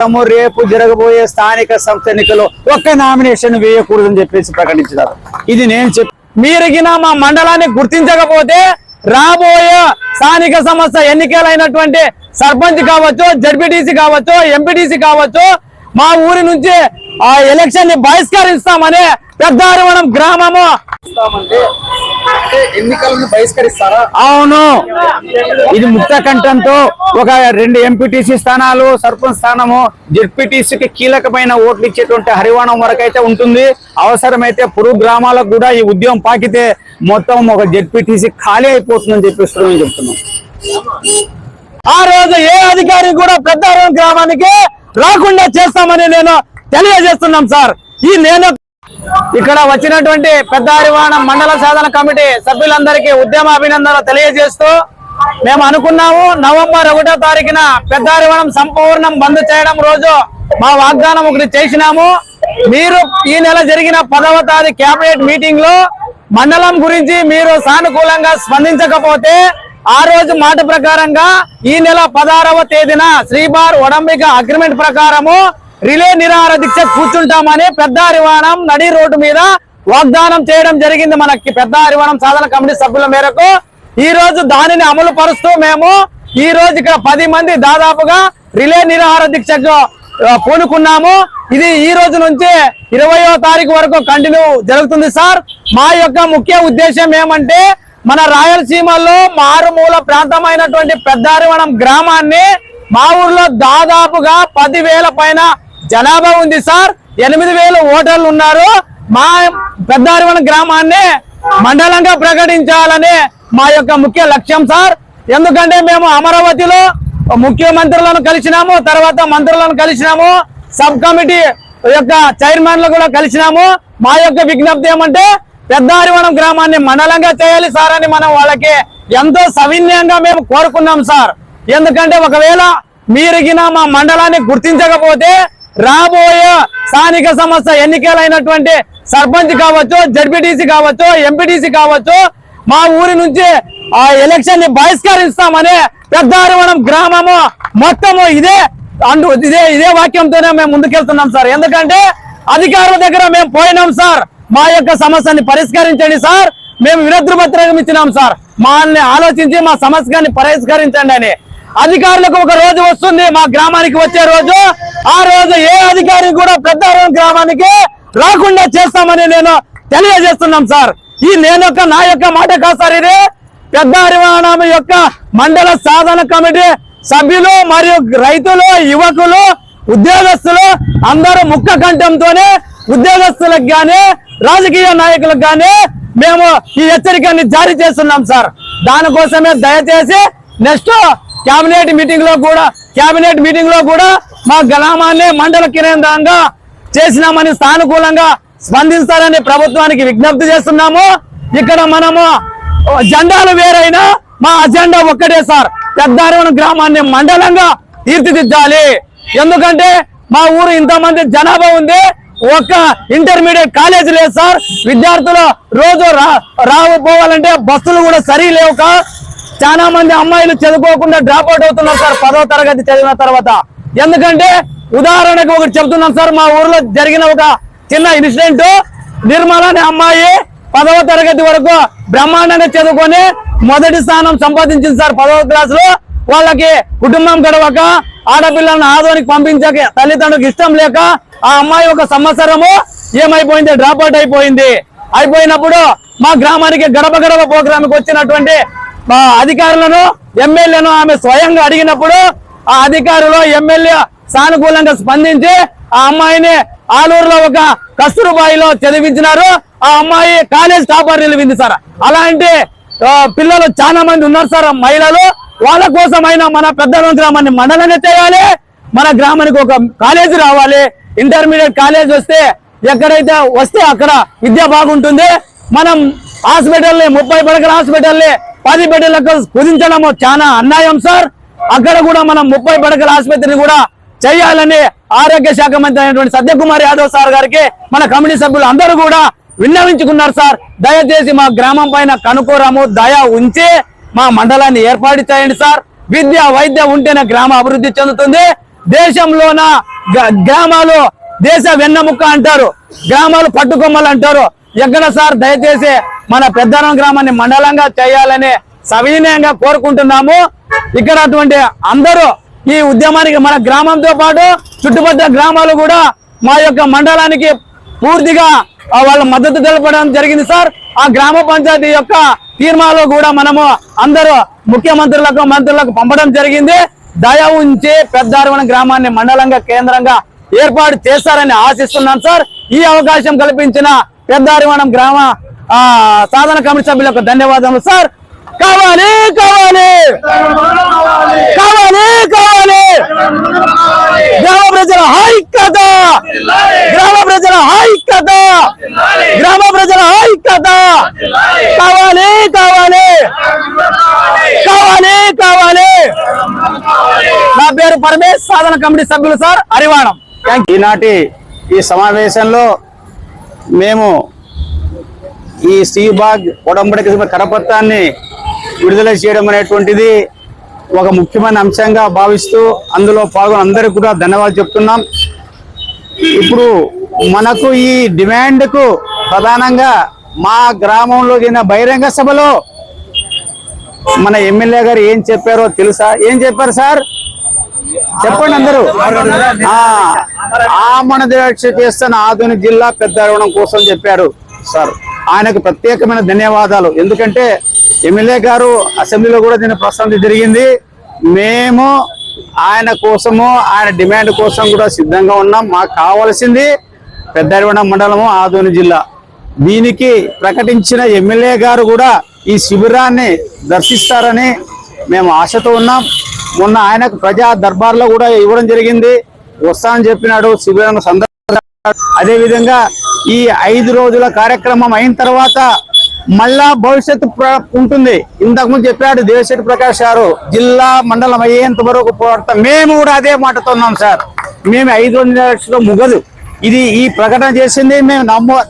తాము రేపు జరగబోయే స్థానిక సంస్థ ఎన్నికల్లో ఒక్క నామినేషన్ వేయకూడదని చెప్పేసి ప్రకటించినారు. ఇది నేను చెప్ మీరిగిన మా మండలాన్ని గుర్తించకపోతే రాబోయే స్థానిక సంస్థ ఎన్నికలైనటువంటి సర్పంచ్ కావచ్చు జడ్పీటీసీ కావచ్చు ఎంపీటీసీ కావచ్చు మా ఊరి నుంచి ఆ ఎలక్షన్ని బహిష్కరిస్తామని పెద్దారవణం గ్రామము. ఎన్నికలను బహిష్కరిస్తారా? అవును. ఇది ముక్త కంఠంతో ఒక రెండు ఎంపీటీసీ స్థానాలు సర్పంచ్ స్థానము జెడ్పీటీసీకి కీలకమైన ఓట్లు ఇచ్చేటువంటి హరివాణం వరకైతే ఉంటుంది. అవసరమైతే పురుగు గ్రామాలకు కూడా ఈ ఉద్యమం పాకితే మొత్తం ఒక జెడ్పీటీసీ ఖాళీ అయిపోతుందని చెప్పేసి మేము చెప్తున్నాం. ఆ రోజు ఏ అధికారి కూడా పెద్దారం గ్రామానికి రాకుండా చేస్తామని నేను తెలియజేస్తున్నాం సార్. ఈ నేను ఇక్కడ వచ్చినటువంటి పెద్ద హరివాణం మండల సాధన కమిటీ సభ్యులందరికీ ఉద్యమ అభినందనలు తెలియజేస్తూ మేము అనుకున్నాము నవంబర్ ఒకటో తారీఖున పెద్ద హరివాణం సంపూర్ణం బంద్ చేయడం రోజు మా వాగ్దానం ఒకటి చేసినాము. మీరు ఈ నెల జరిగిన పదవ తారీఖు కేబినెట్ మీటింగ్లో మండలం గురించి మీరు సానుకూలంగా స్పందించకపోతే ఆ రోజు మాట ప్రకారంగా ఈ నెల పదహారవ తేదీన శ్రీబార్ ఒడంబిక అగ్రిమెంట్ ప్రకారము రిలే నిరాహార దీక్ష కూర్చుంటామని పెద్ద అరివాణం నడి రోడ్డు మీద వాగ్దానం చేయడం జరిగింది మనకి. పెద్ద అరివాణం సాధన కమిటీ సభ్యుల మేరకు. ఈ రోజు దానిని అమలు పరుస్తూ మేము ఈ రోజు ఇక్కడ పది మంది దాదాపుగా రిలే నిరాహార దీక్షకు పూనుకున్నాము. ఇది ఈ రోజు నుంచి ఇరవయో తారీఖు వరకు కంటిన్యూ జరుగుతుంది సార్. మా యొక్క ముఖ్య ఉద్దేశం ఏమంటే మన రాయలసీమలో మారుమూల ప్రాంతమైనటువంటి పెద్దారివనం గ్రామాన్ని మా ఊర్లో దాదాపుగా పదివేల పైన జనాభా ఉంది సార్. ఎనిమిది వేల ఓటర్లు ఉన్నారు. మా పెద్దారివనం గ్రామాన్ని మండలంగా ప్రకటించాలని మా యొక్క ముఖ్య లక్ష్యం సార్. ఎందుకంటే మేము అమరావతిలో ముఖ్యమంత్రులను కలిసినాము తర్వాత మంత్రులను కలిసినాము సబ్ కమిటీ యొక్క చైర్మన్లు కూడా కలిసినాము. మా యొక్క విజ్ఞప్తి ఏమంటే పెద్దారివనం గ్రామాన్ని మండలంగా చేయాలి సార్ అని మనం వాళ్ళకి ఎంతో సవినయంగా మేము కోరుకున్నాం సార్. ఎందుకంటే ఒకవేళ మీరిగిన మా మండలాన్ని గుర్తించకపోతే రాబోయే స్థానిక సంస్థ ఎన్నికలైనటువంటి సర్పంచ్ కావచ్చు జడ్పీటీసీ కావచ్చు ఎంపీటీసీ కావచ్చు మా ఊరి నుంచి ఆ ఎలక్షన్ని బహిష్కరిస్తామనే పెద్దారివనం గ్రామము మొత్తము ఇదే అంటూ ఇదే ఇదే వాక్యంతోనే మేము ముందుకెళ్తున్నాం సార్. ఎందుకంటే అధికారుల దగ్గర మేము పోయినాం సార్. మా యొక్క సమస్యని పరిష్కరించండి సార్. మేము వినద్రు పత్రం ఇచ్చినాం సార్. మా ఆలోచించి మా సమస్యని పరిష్కరించండి అని. అధికారులకు ఒక రోజు వస్తుంది. మా గ్రామానికి వచ్చే రోజు. ఆ రోజు ఏ అధికారి కూడా పెద్ద గ్రామానికి రాకుండా చేస్తామని నేను తెలియజేస్తున్నాం సార్. ఈ నేను యొక్క నా యొక్క మాట కాదు సార్ ఇది. పెద్ద హరివాణం యొక్క మండల సాధన కమిటీ సభ్యులు మరియు రైతులు యువకులు ఉద్యోగస్తులు అందరూ ముక్క కంఠంతోనే ఉద్యోగస్తులకు గాని రాజకీయ నాయకులకు గాని మేము ఈ హెచ్చరికని జారీ చేస్తున్నాం సార్. దానికోసమే దయచేసి నెక్స్ట్ కేబినెట్ మీటింగ్లో కూడా కేబినెట్ మీటింగ్లో కూడా మా గ్రామాన్ని మండల కేంద్రంగా చేసినామని సానుకూలంగా స్పందిస్తారని ప్రభుత్వానికి విజ్ఞప్తి చేస్తున్నాము. ఇక్కడ మనము జెండాలు వేరైనా మా అజెండా ఒక్కటే సార్. పెద్దారవరం గ్రామాన్ని మండలంగా తీర్చిదిద్దాలి. ఎందుకంటే మా ఊరు ఇంతమంది జనాభా ఉంది. ఒక్క ఇంటర్మీడియట్ కాలేజ్ లేదు సార్. విద్యార్థులు రోజు రా రావు పోవాలంటే బస్సులు కూడా సరి లేవు చాలా మంది అమ్మాయిలు చదువుకోకుండా డ్రాప్ అవుట్ అవుతున్నారు సార్. పదో తరగతి చదివిన తర్వాత. ఎందుకంటే ఉదాహరణకు ఒకటి చెప్తున్నాం సార్. మా ఊర్లో జరిగిన ఒక చిన్న ఇన్సిడెంట్ నిర్మల అనే అమ్మాయి పదవ తరగతి వరకు బ్రహ్మాండంగా చదువుకొని మొదటి స్థానం సంపాదించింది సార్. పదవ క్లాసులో వాళ్ళకి కుటుంబం గడవక ఆడపిల్లలను ఆదోనికి పంపించక తల్లిదండ్రులకు ఇష్టం లేక ఆ అమ్మాయి ఒక సంవత్సరము ఏమైపోయింది? డ్రాప్ అవుట్ అయిపోయింది. అయిపోయినప్పుడు మా గ్రామానికి గడప గడప ప్రోగ్రామ్కి వచ్చినటువంటి మా అధికారులను ఎమ్మెల్యేను ఆమె స్వయంగా అడిగినప్పుడు ఆ అధికారులు ఎమ్మెల్యే సానుకూలంగా స్పందించి ఆ అమ్మాయిని ఆలూరులో ఒక కస్తూరుబాయిలో చదివించినారు. ఆ అమ్మాయి కాలేజ్ టాపర్ నిలిపింది సార్. అలాంటి పిల్లలు చాలా మంది ఉన్నారు సార్ మహిళలు. వాళ్ళ కోసమైనా మన పెద్ద గ్రామాన్ని మండలంగా చేయాలి మన గ్రామానికి ఒక కాలేజీ రావాలి. ఇంటర్మీడియట్ కాలేజ్ వస్తే ఎక్కడైతే వస్తే అక్కడ విద్య బాగుంటుంది. మనం హాస్పిటల్ని ముప్పై పడకల హాస్పిటల్ని పది బిడ్డలకు కుదించడము చాలా అన్యాయం సార్. అక్కడ కూడా మనం ముప్పై పడకల ఆసుపత్రిని కూడా చేయాలని ఆరోగ్య శాఖ మంత్రి అయినటువంటి సత్యకుమార్ యాదవ్ సార్ గారికి మన కమిటీ సభ్యులు అందరూ కూడా విన్నవించుకున్నారు సార్. దయచేసి మా గ్రామం పైన కనుకోరాము దయ ఉంచి మా మండలాన్ని ఏర్పాటు చేయండి సార్. విద్య వైద్య ఉంటేనే గ్రామ అభివృద్ధి చెందుతుంది. దేశంలోన గ్రామాలు దేశ వెన్నెముక్క అంటారు. గ్రామాలు పట్టుకొమ్మలు అంటారు. ఎక్కడ సార్? దయచేసి మన పెద్దనం గ్రామాన్ని మండలంగా చేయాలని సవినయంగా కోరుకుంటున్నాము. ఇక్కడ అటువంటి అందరూ ఈ ఉద్యమానికి మన గ్రామంతో పాటు చుట్టుపక్కల గ్రామాలు కూడా మా యొక్క మండలానికి పూర్తిగా వాళ్ళ మద్దతు తెలపడం జరిగింది సార్. ఆ గ్రామ పంచాయతీ యొక్క తీర్మానాలు కూడా మనము అందరూ ముఖ్యమంత్రులకు మంత్రులకు పంపడం జరిగింది. దయ ఉంచి పెద్దారవణ గ్రామాన్ని మండలంగా కేంద్రంగా ఏర్పాటు చేస్తారని ఆశిస్తున్నాం సార్. ఈ అవకాశం కల్పించిన పెద్దారవణం గ్రామ సాధన కమిటీ సభ్యులకు ధన్యవాదాలు సార్. కావాలి కావాలి. కావాలి కావాలి. గ్రామ ప్రజల ఐక్యత. గ్రామ ప్రజల ఐక్యత. గ్రామ ప్రజల ఐక్యత. కావాలి కావాలి. కావాలి కావాలి. నా పేరు పరమేశ్ సాధన కమిటీ సభ్యులు సార్. హరివాణం ఈనాటి ఈ సమావేశంలో మేము ఈ సీబాగ్ ఉడంబడికి కరపత్రాన్ని విడుదల చేయడం అనేటువంటిది ఒక ముఖ్యమైన అంశంగా భావిస్తూ అందులో పాల్గొన్న అందరికీ కూడా ధన్యవాదాలు చెప్తున్నాం. ఇప్పుడు మనకు ఈ డిమాండ్కు ప్రధానంగా మా గ్రామంలో జరిగిన బహిరంగ సభలో మన ఎమ్మెల్యే గారు ఏం చెప్పారో తెలుసా? ఏం చెప్పారు సార్? చెప్పండి అందరూ. ఆ, మన దీక్ష చేస్తున్న ఆధునిక జిల్లా పెద్ద అరవడం కోసం చెప్పారు. సార్ ఆయనకు ప్రత్యేకమైన ధన్యవాదాలు. ఎందుకంటే ఎమ్మెల్యే గారు అసెంబ్లీలో కూడా దీన్ని ప్రశాంతి జరిగింది. మేము ఆయన కోసము ఆయన డిమాండ్ కోసం కూడా సిద్ధంగా ఉన్నాం. మాకు కావాల్సింది పెద్ద మండలము ఆదోని జిల్లా. దీనికి ప్రకటించిన ఎమ్మెల్యే గారు కూడా ఈ శిబిరాన్ని దర్శిస్తారని మేము ఆశతో ఉన్నాం. మొన్న ఆయనకు ప్రజా దర్బార్లో కూడా ఇవ్వడం జరిగింది. వస్తానని చెప్పినాడు శిబిరాన్ని సందర్శించాడు అదేవిధంగా ఈ ఐదు రోజుల కార్యక్రమం అయిన తర్వాత మళ్ళా భవిష్యత్తు ఉంటుంది. ఇంతకుముందు చెప్పాడు దేవశెట్టి ప్రకాష్ గారు జిల్లా మండలం అయ్యేంత వరకు పోరాడతాం. మేము కూడా అదే మాటతున్నాం సార్. మేము ఐదు రోజుల ముగదు. ఇది ఈ ప్రకటన చేసింది మేము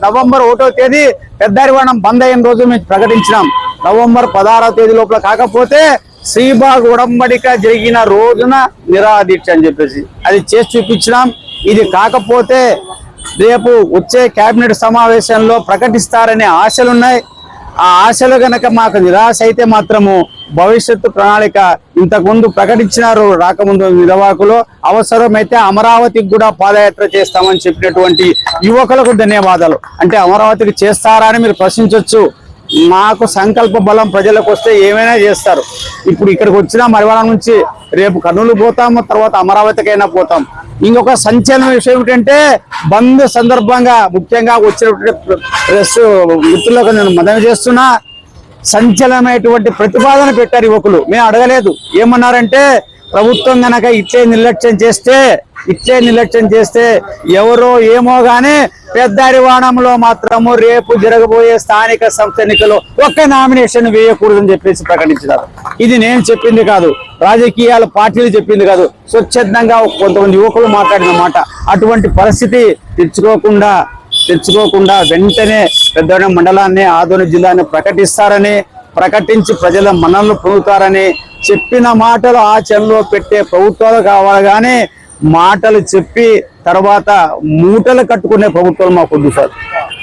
నవంబర్ ఒకటో తేదీ పెద్దారివాణం బంద్ అయిన రోజు మేము ప్రకటించినాం. నవంబర్ పదహారో తేదీ లోపల కాకపోతే శ్రీబాగ్ ఉడంబడిక జరిగిన రోజున నిరాదీక్ష అని చెప్పేసి అది చేసి చూపించినాం. ఇది కాకపోతే రేపు వచ్చే కేబినెట్ సమావేశంలో ప్రకటిస్తారనే ఆశలున్నాయి. ఆ ఆశలు గనక మాకు నిరాశ అయితే మాత్రము భవిష్యత్తు ప్రణాళిక ఇంతకుముందు ప్రకటించినారు రాకముందు నిర్వాహకులు అవసరమైతే అమరావతికి కూడా పాదయాత్ర చేస్తామని చెప్పినటువంటి యువకులకు ధన్యవాదాలు. అంటే అమరావతికి చేస్తారా అని మీరు ప్రశ్నించవచ్చు మాకు సంకల్ప బలం ప్రజలకు వస్తే ఏమైనా చేస్తారు. ఇప్పుడు ఇక్కడికి వచ్చినా మరివాడ నుంచి రేపు కర్నూలు పోతాము తర్వాత అమరావతికైనా పోతాం. ఇంకొక సంచలన విషయం ఏమిటంటే బంద్ సందర్భంగా ముఖ్యంగా వచ్చినటువంటి ప్రెస్ మిత్రులకు నేను మదన చేస్తున్నా. సంచలనమైనటువంటి ప్రతిపాదన పెట్టారు యువకులు. మేము అడగలేదు. ఏమన్నారంటే ప్రభుత్వం గనక ఇచ్చే నిర్లక్ష్యం చేస్తే ఇచ్చే నిర్లక్ష్యం చేస్తే ఎవరో ఏమో గానీ పెద్ద మాత్రము రేపు జరగబోయే స్థానిక సంస్థ ఎన్నికలు ఒక్క నామినేషన్ వేయకూడదని చెప్పేసి ప్రకటించినారు. ఇది నేను చెప్పింది కాదు. రాజకీయాల పార్టీలు చెప్పింది కాదు. స్వచ్ఛందంగా కొంతమంది యువకులు మాట్లాడిన మాట. అటువంటి పరిస్థితి తెచ్చుకోకుండా తెచ్చుకోకుండా వెంటనే పెద్ద మండలాన్ని ఆదోని జిల్లాని ప్రకటిస్తారని ప్రకటించి ప్రజల మనల్ని పొందుతారని చెప్పిన మాటలు ఆచరణలో పెట్టే ప్రభుత్వాలు కావాలి కానీ మాటలు చెప్పి తర్వాత మూటలు కట్టుకునే ప్రభుత్వాలు మాకు వద్దు సార్.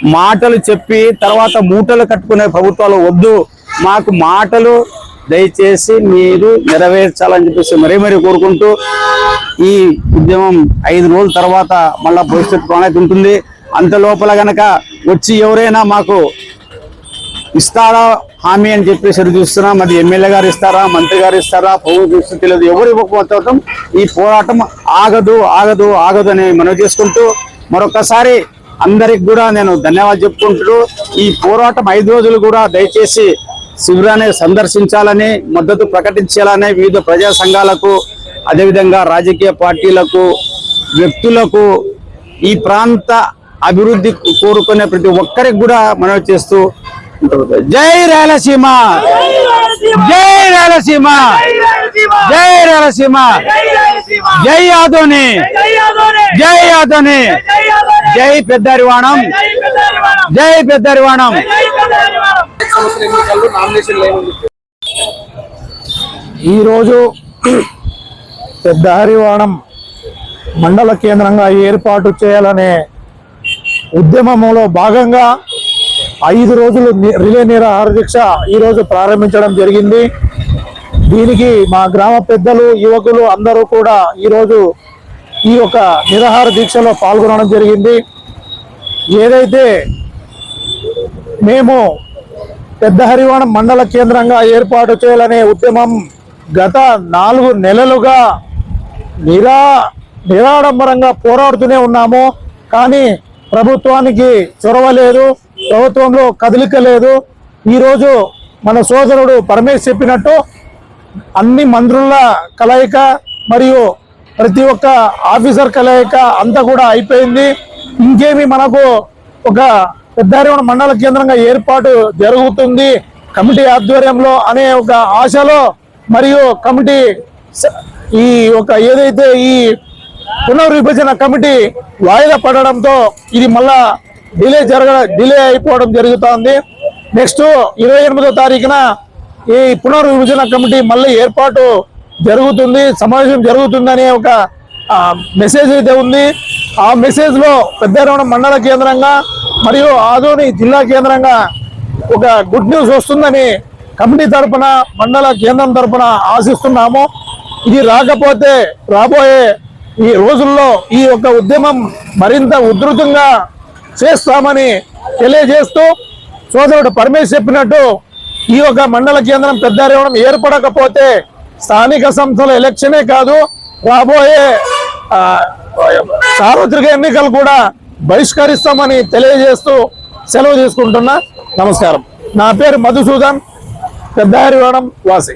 మాటలు చెప్పి తర్వాత మూటలు కట్టుకునే ప్రభుత్వాలు వద్దు. మాకు మాటలు దయచేసి మీరు నెరవేర్చాలని చెప్పేసి మరీ మరీ కోరుకుంటూ ఈ ఉద్యమం ఐదు రోజుల తర్వాత మళ్ళా భవిష్యత్తు ప్రణాళిక ఉంటుంది. అంత లోపల గనక వచ్చి ఎవరైనా మాకు ఇస్తారా హామీ అని చెప్పేసి చూస్తున్నా చూస్తున్నాం అది ఎమ్మెల్యే గారు ఇస్తారా మంత్రి గారు ఇస్తారా పౌరు చూస్తూ తెలియదు. ఎవరు ఇవ్వకపోతే ఈ పోరాటం ఆగదు ఆగదు ఆగదు అని మనవి చేసుకుంటూ మరొకసారి అందరికి కూడా నేను ధన్యవాదాలు చెప్పుకుంటూ ఈ పోరాటం ఐదు రోజులు కూడా దయచేసి శిబిరాన్ని సందర్శించాలని మద్దతు ప్రకటించాలని వివిధ ప్రజా సంఘాలకు అదేవిధంగా రాజకీయ పార్టీలకు వ్యక్తులకు ఈ ప్రాంత అభివృద్ధి కోరుకునే ప్రతి ఒక్కరికి కూడా మనవి చేస్తూ జై రాయలసీమ. జై రాయలసీమ. జై రాయలసీమ. జై ఆదోని. జై ఆదోని. జై పెద్దరివాణం. జై పెద్దరివాణం. ఈరోజు పెద్ద హరివాణం మండల కేంద్రంగా ఏర్పాటు చేయాలనే ఉద్యమంలో భాగంగా ఐదు రోజులు రిలే నిరాహార దీక్ష ఈరోజు ప్రారంభించడం జరిగింది. దీనికి మా గ్రామ పెద్దలు యువకులు అందరూ కూడా ఈరోజు ఈ యొక్క నిరాహార దీక్షలో పాల్గొనడం జరిగింది. ఏదైతే మేము పెద్ద హరివాణం మండల కేంద్రంగా ఏర్పాటు చేయాలనే ఉద్యమం గత నాలుగు నెలలుగా నిరా నిరాడంబరంగా పోరాడుతూనే ఉన్నాము. కానీ ప్రభుత్వానికి చొరవ లేదు ప్రభుత్వంలో కదలిక లేదు. ఈరోజు మన సోదరుడు పరమేశ్ చెప్పినట్టు అన్ని మంత్రుల కలయిక మరియు ప్రతి ఒక్క ఆఫీసర్ కలయిక అంతా కూడా అయిపోయింది. ఇంకేమి మనకు ఒక పెద్దారివన మండల కేంద్రంగా ఏర్పాటు జరుగుతుంది. కమిటీ ఆధ్వర్యంలో అనే ఒక ఆశలో మరియు కమిటీ ఈ ఒక ఏదైతే ఈ పునర్విభజన కమిటీ వాయిదా పడడంతో ఇది మళ్ళా డిలే జరగ డిలే అయిపోవడం జరుగుతోంది. నెక్స్ట్ ఇరవై ఎనిమిదో తారీఖున ఈ పునర్విభజన కమిటీ మళ్ళీ ఏర్పాటు జరుగుతుంది సమావేశం జరుగుతుందనే ఒక మెసేజ్ అయితే ఉంది. ఆ మెసేజ్లో పెద్దారవణ మండల కేంద్రంగా మరియు ఆదోని జిల్లా కేంద్రంగా ఒక గుడ్ న్యూస్ వస్తుందని కమిటీ తరపున మండల కేంద్రం తరఫున ఆశిస్తున్నాము. ఇది రాకపోతే రాబోయే ఈ రోజుల్లో ఈ యొక్క ఉద్యమం మరింత ఉధృతంగా చేస్తామని తెలియజేస్తూ సోదరుడు పరమేశ్ చెప్పినట్టు ఈ యొక్క మండల కేంద్రం పెద్దారేవడం ఏర్పడకపోతే స్థానిక సంస్థల ఎలక్షనే కాదు రాబోయే సార్వత్రిక ఎన్నికలు కూడా బహిష్కరిస్తామని తెలియజేస్తూ సెలవు తీసుకుంటున్నా. నమస్కారం. నా పేరు మధుసూదన్ పెద్దారివాడం వాసి.